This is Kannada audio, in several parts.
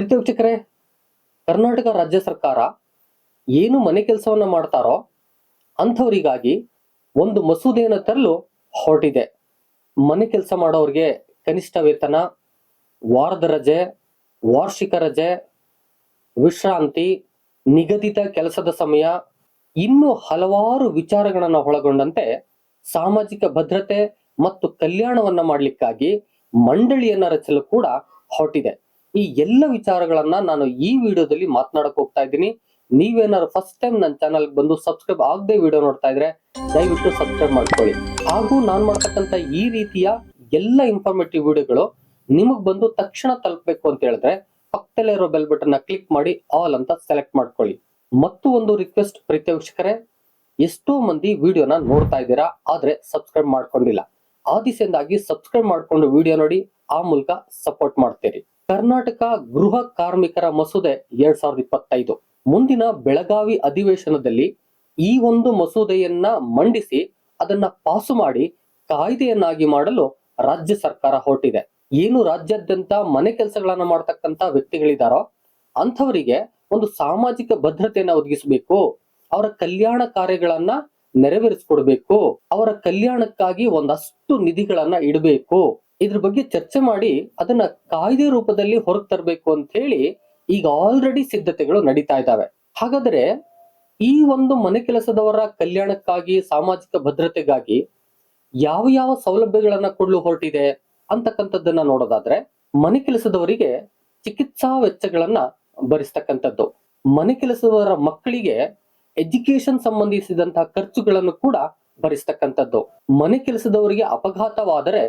ಪ್ರೀತಿ ವೀಕ್ಷಕರೇ ಕರ್ನಾಟಕ ರಾಜ್ಯ ಸರ್ಕಾರ ಏನು ಮನೆ ಕೆಲಸವನ್ನ ಮಾಡ್ತಾರೋ ಅಂಥವರಿಗಾಗಿ ಒಂದು ಮಸೂದೆಯನ್ನು ತರಲು ಹೊರಟಿದೆ. ಮನೆ ಕೆಲಸ ಮಾಡೋರಿಗೆ ಕನಿಷ್ಠ ವೇತನ, ವಾರದ ರಜೆ, ವಾರ್ಷಿಕ ರಜೆ, ವಿಶ್ರಾಂತಿ, ನಿಗದಿತ ಕೆಲಸದ ಸಮಯ, ಇನ್ನು ಹಲವಾರು ವಿಚಾರಗಳನ್ನ ಒಳಗೊಂಡಂತೆ ಸಾಮಾಜಿಕ ಭದ್ರತೆ ಮತ್ತು ಕಲ್ಯಾಣವನ್ನ ಮಾಡಲಿಕ್ಕಾಗಿ ಮಂಡಳಿಯನ್ನ ರಚಿಸಲು ಕೂಡ ಹೊರಟಿದೆ. ಈ ಎಲ್ಲ ವಿಚಾರಗಳನ್ನ ನಾನು ಈ ವಿಡಿಯೋದಲ್ಲಿ ಮಾತನಾಡಕ್ ಹೋಗ್ತಾ ಇದ್ದೀನಿ. ನೀವೇನಾದ್ರು ಫಸ್ಟ್ ಟೈಮ್ ನನ್ನ ಚಾನಲ್ ಬಂದು ಸಬ್ಸ್ಕ್ರೈಬ್ ಆಗದೆ ವಿಡಿಯೋ ನೋಡ್ತಾ ಇದ್ರೆ ದಯವಿಟ್ಟು ಸಬ್ಸ್ಕ್ರೈಬ್ ಮಾಡ್ಕೊಳ್ಳಿ. ಹಾಗೂ ನಾನು ಮಾಡ್ತಕ್ಕಂಥ ಈ ರೀತಿಯ ಎಲ್ಲ ಇನ್ಫಾರ್ಮೇಟಿವ್ ವಿಡಿಯೋಗಳು ನಿಮಗ್ ಬಂದು ತಕ್ಷಣ ತಲುಪಬೇಕು ಅಂತ ಹೇಳಿದ್ರೆ ಪಕ್ಕದಲ್ಲೇ ಇರೋ ಬೆಲ್ ಬಟನ್ ಕ್ಲಿಕ್ ಮಾಡಿ ಆಲ್ ಅಂತ ಸೆಲೆಕ್ಟ್ ಮಾಡ್ಕೊಳ್ಳಿ. ಮತ್ತು ಒಂದು ರಿಕ್ವೆಸ್ಟ್ ಪ್ರೀತಿ ಎಷ್ಟೋ ಮಂದಿ ವಿಡಿಯೋನ ನೋಡ್ತಾ ಇದ್ದೀರಾ, ಆದ್ರೆ ಸಬ್ಸ್ಕ್ರೈಬ್ ಮಾಡ್ಕೊಂಡಿಲ್ಲ. ಆ ದಿಸೆಯಿಂದಾಗಿ ಸಬ್ಸ್ಕ್ರೈಬ್ ಮಾಡ್ಕೊಂಡು ವಿಡಿಯೋ ನೋಡಿ, ಆ ಮೂಲಕ ಸಪೋರ್ಟ್ ಮಾಡ್ತೀರಿ. ಕರ್ನಾಟಕ ಗೃಹ ಕಾರ್ಮಿಕರ ಮಸೂದೆ ಎರಡ್ ಸಾವಿರದ ಇಪ್ಪತ್ತೈದು. ಮುಂದಿನ ಬೆಳಗಾವಿ ಅಧಿವೇಶನದಲ್ಲಿ ಈ ಒಂದು ಮಸೂದೆಯನ್ನ ಮಂಡಿಸಿ ಅದನ್ನ ಪಾಸು ಮಾಡಿ ಕಾಯ್ದೆಯನ್ನಾಗಿ ಮಾಡಲು ರಾಜ್ಯ ಸರ್ಕಾರ ಹೊರಟಿದೆ. ಏನು ರಾಜ್ಯಾದ್ಯಂತ ಮನೆ ಕೆಲಸಗಳನ್ನ ಮಾಡ್ತಕ್ಕಂತ ವ್ಯಕ್ತಿಗಳಿದಾರೋ ಅಂಥವರಿಗೆ ಒಂದು ಸಾಮಾಜಿಕ ಭದ್ರತೆಯನ್ನ ಒದಗಿಸಬೇಕು. ಅವರ ಕಲ್ಯಾಣ ಕಾರ್ಯಗಳನ್ನ ನೆರವೇರಿಸಿಕೊಡ್ಬೇಕು. ಅವರ ಕಲ್ಯಾಣಕ್ಕಾಗಿ ಒಂದಷ್ಟು ನಿಧಿಗಳನ್ನ ಇಡಬೇಕು. ಇದ್ರ ಬಗ್ಗೆ ಚರ್ಚೆ ಮಾಡಿ ಅದನ್ನ ಕಾಯ್ದೆ ರೂಪದಲ್ಲಿ ಹೊರಗೆ ತರಬೇಕು ಅಂತ ಹೇಳಿ ಈಗ ಆಲ್ರೆಡಿ ಸಿದ್ಧತೆಗಳು ನಡೀತಾ ಇದ್ದಾವೆ. ಹಾಗಾದ್ರೆ ಈ ಒಂದು ಮನೆ ಕೆಲಸದವರ ಕಲ್ಯಾಣಕ್ಕಾಗಿ, ಸಾಮಾಜಿಕ ಭದ್ರತೆಗಾಗಿ ಯಾವ ಯಾವ ಸೌಲಭ್ಯಗಳನ್ನ ಕೊಡಲು ಹೊರಟಿದೆ ಅಂತಕ್ಕಂಥದ್ದನ್ನ ನೋಡೋದಾದ್ರೆ ಮನೆ ಕೆಲಸದವರಿಗೆ ಚಿಕಿತ್ಸಾ ವೆಚ್ಚಗಳನ್ನ ಭರಿಸ್ತಕ್ಕಂಥದ್ದು. ಮನೆ ಕೆಲಸದವರ ಮಕ್ಕಳಿಗೆ ಎಜುಕೇಶನ್ ಸಂಬಂಧಿಸಿದಂತಹ ಖರ್ಚುಗಳನ್ನು ಕೂಡ ಭರಿಸ್ತಕ್ಕಂಥದ್ದು. ಮನೆ ಕೆಲಸದವರಿಗೆ ಅಪಘಾತವಾದರೆ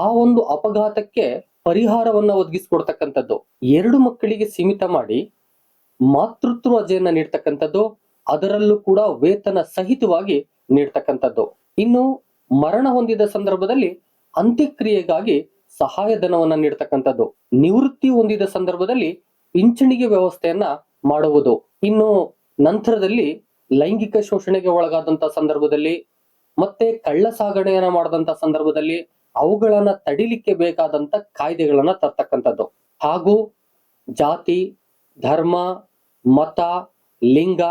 ಆ ಒಂದು ಅಪಘಾತಕ್ಕೆ ಪರಿಹಾರವನ್ನ ಒದಗಿಸಿಕೊಡ್ತಕ್ಕಂಥದ್ದು. ಎರಡು ಮಕ್ಕಳಿಗೆ ಸೀಮಿತ ಮಾಡಿ ಮಾತೃತ್ವ ರಜೆಯನ್ನ ನೀಡ್ತಕ್ಕಂಥದ್ದು, ಅದರಲ್ಲೂ ಕೂಡ ವೇತನ ಸಹಿತವಾಗಿ ನೀಡ್ತಕ್ಕಂಥದ್ದು. ಇನ್ನು ಮರಣ ಹೊಂದಿದ ಸಂದರ್ಭದಲ್ಲಿ ಅಂತ್ಯಕ್ರಿಯೆಗಾಗಿ ಸಹಾಯಧನವನ್ನ ನೀಡ್ತಕ್ಕಂಥದ್ದು. ನಿವೃತ್ತಿ ಹೊಂದಿದ ಸಂದರ್ಭದಲ್ಲಿ ಪಿಂಚಣಿಗೆ ವ್ಯವಸ್ಥೆಯನ್ನ ಮಾಡುವುದು. ಇನ್ನು ನಂತರದಲ್ಲಿ ಲೈಂಗಿಕ ಶೋಷಣೆಗೆ ಒಳಗಾದಂತ ಸಂದರ್ಭದಲ್ಲಿ, ಮತ್ತೆ ಕಳ್ಳ ಸಾಗಣೆಯನ್ನ ಮಾಡದಂತ ಸಂದರ್ಭದಲ್ಲಿ ಅವುಗಳನ್ನ ತಡಿಲಿಕ್ಕೆ ಬೇಕಾದಂತ ಕಾಯ್ದೆಗಳನ್ನ ತರ್ತಕ್ಕಂಥದ್ದು. ಹಾಗೂ ಜಾತಿ, ಧರ್ಮ, ಮತ, ಲಿಂಗ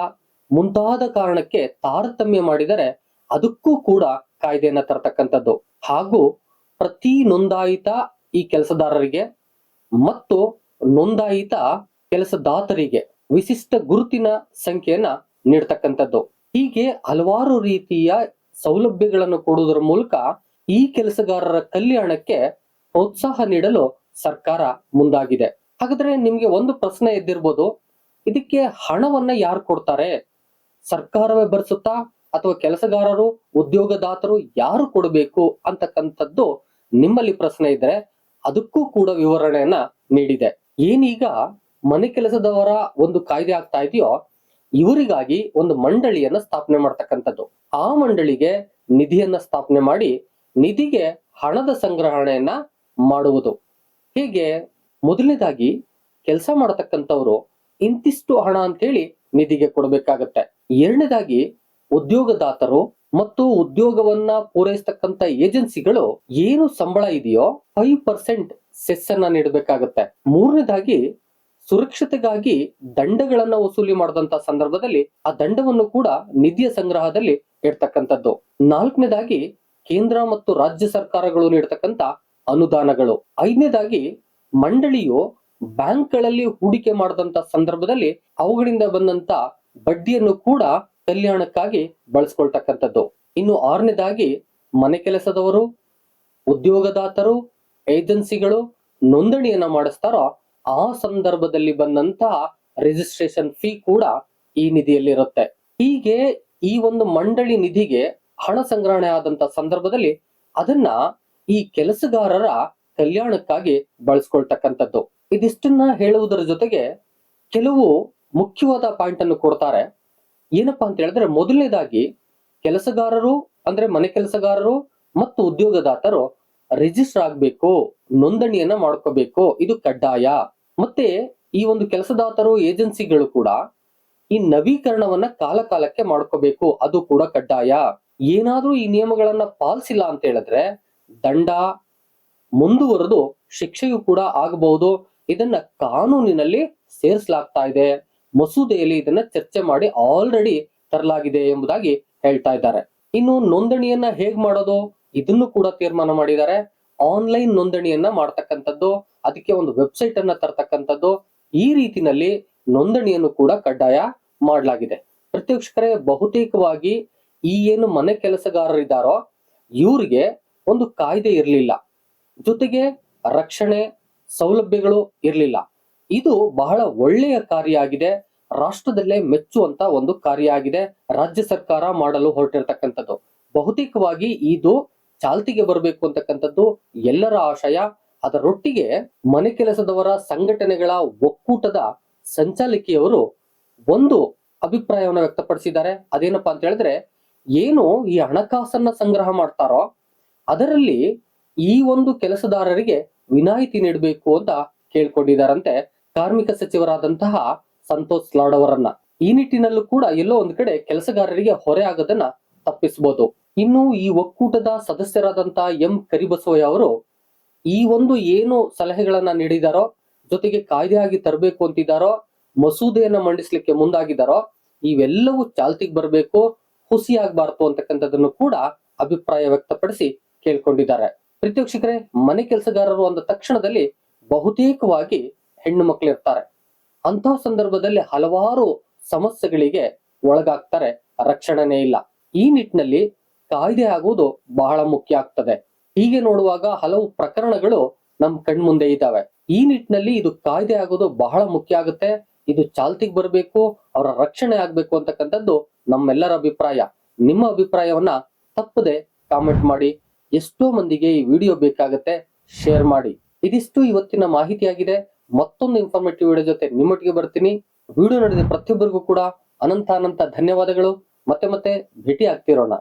ಮುಂತಾದ ಕಾರಣಕ್ಕೆ ತಾರತಮ್ಯ ಮಾಡಿದರೆ ಅದಕ್ಕೂ ಕೂಡ ಕಾಯ್ದೆಯನ್ನ ತರ್ತಕ್ಕಂಥದ್ದು. ಹಾಗೂ ಪ್ರತಿ ನೋಂದಾಯಿತ ಈ ಕೆಲಸದಾರರಿಗೆ ಮತ್ತು ನೋಂದಾಯಿತ ಕೆಲಸದಾತರಿಗೆ ವಿಶಿಷ್ಟ ಗುರುತಿನ ಸಂಖ್ಯೆಯನ್ನ ನೀಡ್ತಕ್ಕಂಥದ್ದು. ಹೀಗೆ ಹಲವಾರು ರೀತಿಯ ಸೌಲಭ್ಯಗಳನ್ನು ಕೊಡುವುದರ ಮೂಲಕ ಈ ಕೆಲಸಗಾರರ ಕಲ್ಯಾಣಕ್ಕೆ ಪ್ರೋತ್ಸಾಹ ನೀಡಲು ಸರ್ಕಾರ ಮುಂದಾಗಿದೆ. ಹಾಗಾದ್ರೆ ನಿಮ್ಗೆ ಒಂದು ಪ್ರಶ್ನೆ ಎದ್ದಿರ್ಬೋದು. ಇದಕ್ಕೆ ಹಣವನ್ನ ಯಾರು ಕೊಡ್ತಾರೆ? ಸರ್ಕಾರವೇ ಭರಿಸುತ್ತಾ ಅಥವಾ ಕೆಲಸಗಾರರು, ಉದ್ಯೋಗದಾತರು ಯಾರು ಕೊಡಬೇಕು ಅಂತಕ್ಕಂಥದ್ದು ನಿಮ್ಮಲ್ಲಿ ಪ್ರಶ್ನೆ ಇದ್ರೆ ಅದಕ್ಕೂ ಕೂಡ ವಿವರಣೆಯನ್ನ ನೀಡಿದೆ. ಏನೀಗ ಮನೆ ಕೆಲಸದವರ ಒಂದು ಕಾಯ್ದೆ ಆಗ್ತಾ ಇದೆಯೋ, ಇವರಿಗಾಗಿ ಒಂದು ಮಂಡಳಿಯನ್ನ ಸ್ಥಾಪನೆ ಮಾಡ್ತಕ್ಕಂಥದ್ದು. ಆ ಮಂಡಳಿಗೆ ನಿಧಿಯನ್ನ ಸ್ಥಾಪನೆ ಮಾಡಿ ನಿಧಿಗೆ ಹಣದ ಸಂಗ್ರಹಣೆಯನ್ನ ಮಾಡುವುದು. ಹೀಗೆ ಮೊದಲನೇದಾಗಿ ಕೆಲಸ ಮಾಡತಕ್ಕಂಥವ್ರು ಇಂತಿಷ್ಟು ಹಣ ಅಂತೇಳಿ ನಿಧಿಗೆ ಕೊಡಬೇಕಾಗತ್ತೆ. ಎರಡನೇದಾಗಿ ಉದ್ಯೋಗದಾತರು ಮತ್ತು ಉದ್ಯೋಗವನ್ನ ಪೂರೈಸ್ತಕ್ಕಂತ ಏಜೆನ್ಸಿಗಳು ಏನು ಸಂಬಳ ಇದೆಯೋ ಫೈವ್ ಪರ್ಸೆಂಟ್ ಸೆಸ್ ಅನ್ನ ನೀಡಬೇಕಾಗತ್ತೆ. ಮೂರನೇದಾಗಿ ಸುರಕ್ಷತೆಗಾಗಿ ದಂಡಗಳನ್ನ ವಸೂಲಿ ಮಾಡದಂತ ಸಂದರ್ಭದಲ್ಲಿ ಆ ದಂಡವನ್ನು ಕೂಡ ನಿಧಿಯ ಸಂಗ್ರಹದಲ್ಲಿ ಇಡ್ತಕ್ಕಂಥದ್ದು. ನಾಲ್ಕನೇದಾಗಿ ಕೇಂದ್ರ ಮತ್ತು ರಾಜ್ಯ ಸರ್ಕಾರಗಳು ನೀಡತಕ್ಕಂತ ಅನುದಾನಗಳು. ಐದನೇದಾಗಿ, ಮಂಡಳಿಯು ಬ್ಯಾಂಕ್ಗಳಲ್ಲಿ ಹೂಡಿಕೆ ಮಾಡಿದಂತ ಸಂದರ್ಭದಲ್ಲಿ ಅವುಗಳಿಂದ ಬಂದಂತ ಬಡ್ಡಿಯನ್ನು ಕೂಡ ಕಲ್ಯಾಣಕ್ಕಾಗಿ ಬಳಸ್ಕೊಳ್ತಕ್ಕಂಥದ್ದು. ಇನ್ನು ಆರನೇದಾಗಿ, ಮನೆ ಕೆಲಸದವರು, ಉದ್ಯೋಗದಾತರು, ಏಜೆನ್ಸಿಗಳು ನೋಂದಣಿಯನ್ನ ಮಾಡಿಸ್ತಾರೋ, ಆ ಸಂದರ್ಭದಲ್ಲಿ ಬಂದಂತಹ ರಿಜಿಸ್ಟ್ರೇಷನ್ ಫೀ ಕೂಡ ಈ ನಿಧಿಯಲ್ಲಿರುತ್ತೆ. ಹೀಗೆ ಈ ಒಂದು ಮಂಡಳಿ ನಿಧಿಗೆ ಹಣ ಸಂಗ್ರಹಣೆ ಆದಂತ ಸಂದರ್ಭದಲ್ಲಿ ಅದನ್ನ ಈ ಕೆಲಸಗಾರರ ಕಲ್ಯಾಣಕ್ಕಾಗಿ ಬಳಸ್ಕೊಳ್ತಕ್ಕಂಥದ್ದು. ಇದಿಷ್ಟನ್ನ ಹೇಳುವುದರ ಜೊತೆಗೆ ಕೆಲವು ಮುಖ್ಯವಾದ ಪಾಯಿಂಟ್ ಅನ್ನು ಕೊಡ್ತಾರೆ. ಏನಪ್ಪಾ ಅಂತ ಹೇಳಿದ್ರೆ ಮೊದಲನೇದಾಗಿ ಕೆಲಸಗಾರರು ಅಂದ್ರೆ ಮನೆ ಕೆಲಸಗಾರರು ಮತ್ತು ಉದ್ಯೋಗದಾತರು ರಿಜಿಸ್ಟರ್ ಆಗ್ಬೇಕು, ನೋಂದಣಿಯನ್ನ ಮಾಡ್ಕೋಬೇಕು. ಇದು ಕಡ್ಡಾಯ. ಮತ್ತೆ ಈ ಒಂದು ಕೆಲಸದಾತರು ಏಜೆನ್ಸಿಗಳು ಕೂಡ ಈ ನವೀಕರಣವನ್ನ ಕಾಲಕಾಲಕ್ಕೆ ಮಾಡ್ಕೋಬೇಕು. ಅದು ಕೂಡ ಕಡ್ಡಾಯ. ಏನಾದ್ರೂ ಈ ನಿಯಮಗಳನ್ನ ಪಾಲಿಸಿಲ್ಲ ಅಂತ ಹೇಳಿದ್ರೆ ದಂಡ ಮುಂದುವರೆದು ಶಿಕ್ಷೆಯು ಕೂಡ ಆಗಬಹುದು. ಇದನ್ನ ಕಾನೂನಿನಲ್ಲಿ ಸೇರಿಸಲಾಗ್ತಾ ಇದೆ. ಮಸೂದೆಯಲ್ಲಿ ಇದನ್ನ ಚರ್ಚೆ ಮಾಡಿ ಆಲ್ರೆಡಿ ತರಲಾಗಿದೆ ಎಂಬುದಾಗಿ ಹೇಳ್ತಾ ಇದ್ದಾರೆ. ಇನ್ನು ನೋಂದಣಿಯನ್ನ ಹೇಗ್ ಮಾಡೋದು? ಇದನ್ನು ಕೂಡ ತೀರ್ಮಾನ ಮಾಡಿದ್ದಾರೆ. ಆನ್ಲೈನ್ ನೋಂದಣಿಯನ್ನ ಮಾಡ್ತಕ್ಕಂಥದ್ದು, ಅದಕ್ಕೆ ಒಂದು ವೆಬ್ಸೈಟ್ ಅನ್ನ ತರ್ತಕ್ಕಂಥದ್ದು, ಈ ರೀತಿನಲ್ಲಿ ನೋಂದಣಿಯನ್ನು ಕೂಡ ಕಡ್ಡಾಯ ಮಾಡಲಾಗಿದೆ. ಪ್ರತ್ಯಕ್ಷಕರೇ, ಬಹುತೇಕವಾಗಿ ಈ ಏನು ಮನೆ ಕೆಲಸಗಾರರಿದ್ದಾರೋ ಇವ್ರಿಗೆ ಒಂದು ಕಾಯ್ದೆ ಇರಲಿಲ್ಲ. ಜೊತೆಗೆ ರಕ್ಷಣೆ, ಸೌಲಭ್ಯಗಳು ಇರಲಿಲ್ಲ. ಇದು ಬಹಳ ಒಳ್ಳೆಯ ಕಾರ್ಯ ಆಗಿದೆ. ರಾಷ್ಟ್ರದಲ್ಲೇ ಮೆಚ್ಚುವಂತ ಒಂದು ಕಾರ್ಯ ಆಗಿದೆ. ರಾಜ್ಯ ಸರ್ಕಾರ ಮಾಡಲು ಹೊರಟಿರ್ತಕ್ಕಂಥದ್ದು. ಬಹುತೇಕವಾಗಿ ಇದು ಚಾಲ್ತಿಗೆ ಬರಬೇಕು ಅಂತಕ್ಕಂಥದ್ದು ಎಲ್ಲರ ಆಶಯ. ಅದರೊಟ್ಟಿಗೆ ಮನೆ ಕೆಲಸದವರ ಸಂಘಟನೆಗಳ ಒಕ್ಕೂಟದ ಸಂಚಾಲಕಿಯವರು ಒಂದು ಅಭಿಪ್ರಾಯವನ್ನು ವ್ಯಕ್ತಪಡಿಸಿದ್ದಾರೆ. ಅದೇನಪ್ಪಾ ಅಂತ ಹೇಳಿದ್ರೆ ಏನು ಈ ಹಣಕಾಸನ್ನ ಸಂಗ್ರಹ ಮಾಡ್ತಾರೋ ಅದರಲ್ಲಿ ಈ ಒಂದು ಕೆಲಸದಾರರಿಗೆ ವಿನಾಯಿತಿ ನೀಡಬೇಕು ಅಂತ ಕೇಳ್ಕೊಂಡಿದ್ದಾರಂತೆ ಕಾರ್ಮಿಕ ಸಚಿವರಾದಂತಹ ಸಂತೋಷ್ ಲಾಡ್ ಅವರನ್ನ. ಈ ನಿಟ್ಟಿನಲ್ಲೂ ಕೂಡ ಎಲ್ಲೋ ಒಂದು ಕಡೆ ಕೆಲಸಗಾರರಿಗೆ ಹೊರೆ ಆಗೋದನ್ನ ತಪ್ಪಿಸಬಹುದು ಇನ್ನು ಈ ಒಕ್ಕೂಟದ ಸದಸ್ಯರಾದಂತಹ ಎಂ ಕರಿಬಸವಯ್ಯ ಅವರು ಈ ಒಂದು ಏನು ಸಲಹೆಗಳನ್ನ ನೀಡಿದಾರೋ, ಜೊತೆಗೆ ಕಾಯ್ದೆ ಆಗಿ ತರಬೇಕು ಅಂತಿದ್ದಾರೋ, ಮಸೂದೆಯನ್ನ ಮಂಡಿಸ್ಲಿಕ್ಕೆ ಮುಂದಾಗಿದ್ದಾರೋ, ಇವೆಲ್ಲವೂ ಚಾಲ್ತಿಗೆ ಬರಬೇಕು. ಹುಸಿ ಆಗ್ಬಾರ್ದು ಅಂತಕ್ಕಂಥದ್ದನ್ನು ಕೂಡ ಅಭಿಪ್ರಾಯ ವ್ಯಕ್ತಪಡಿಸಿ ಕೇಳ್ಕೊಂಡಿದ್ದಾರೆ. ಪ್ರೀತಿವೀಕ್ಷಕರೇ ಮನೆ ಕೆಲಸಗಾರರು ಅಂದ ತಕ್ಷಣದಲ್ಲಿ ಬಹುತೇಕವಾಗಿ ಹೆಣ್ಣು ಮಕ್ಕಳಿರ್ತಾರೆ ಅಂತಹ ಸಂದರ್ಭದಲ್ಲಿ ಹಲವಾರು ಸಮಸ್ಯೆಗಳಿಗೆ ಒಳಗಾಗ್ತಾರೆ. ರಕ್ಷಣೆ ಇಲ್ಲ. ಈ ನಿಟ್ಟಿನಲ್ಲಿ ಕಾಯ್ದೆ ಆಗುವುದು ಬಹಳ ಮುಖ್ಯ ಆಗ್ತದೆ. ಹೀಗೆ ನೋಡುವಾಗ ಹಲವು ಪ್ರಕರಣಗಳು ನಮ್ ಕಣ್ಮುಂದೆ ಇದ್ದಾವೆ. ಈ ನಿಟ್ಟಿನಲ್ಲಿ ಇದು ಕಾಯ್ದೆ ಆಗೋದು ಬಹಳ ಮುಖ್ಯ ಆಗುತ್ತೆ. ಇದು ಚಾಲ್ತಿಗೆ ಬರಬೇಕು, ಅವರ ರಕ್ಷಣೆ ಆಗ್ಬೇಕು ಅಂತಕ್ಕಂಥದ್ದು ನಮ್ಮೆಲ್ಲರ ಅಭಿಪ್ರಾಯ, ನಿಮ್ಮ ಅಭಿಪ್ರಾಯವನ್ನ ತಪ್ಪದೆ ಕಾಮೆಂಟ್ ಮಾಡಿ. ಎಷ್ಟೋ ಮಂದಿಗೆ ಈ ವಿಡಿಯೋ ಬೇಕಾಗತ್ತೆ ಶೇರ್ ಮಾಡಿ. ಇದಿಷ್ಟು ಇವತ್ತಿನ ಮಾಹಿತಿಯಾಗಿದೆ. ಮತ್ತೊಂದು ಇನ್ಫಾರ್ಮೇಟಿವ್ ವಿಡಿಯೋ ಜೊತೆ ನಿಮ್ಮೊಟ್ಟಿಗೆ ಬರ್ತೀನಿ. ವಿಡಿಯೋ ನೋಡಿದ ಪ್ರತಿಯೊಬ್ಬರಿಗೂ ಕೂಡ ಅನಂತ ಅನಂತ ಧನ್ಯವಾದಗಳು. ಮತ್ತೆ ಮತ್ತೆ ಭೇಟಿ ಆಗ್ತಿರೋಣ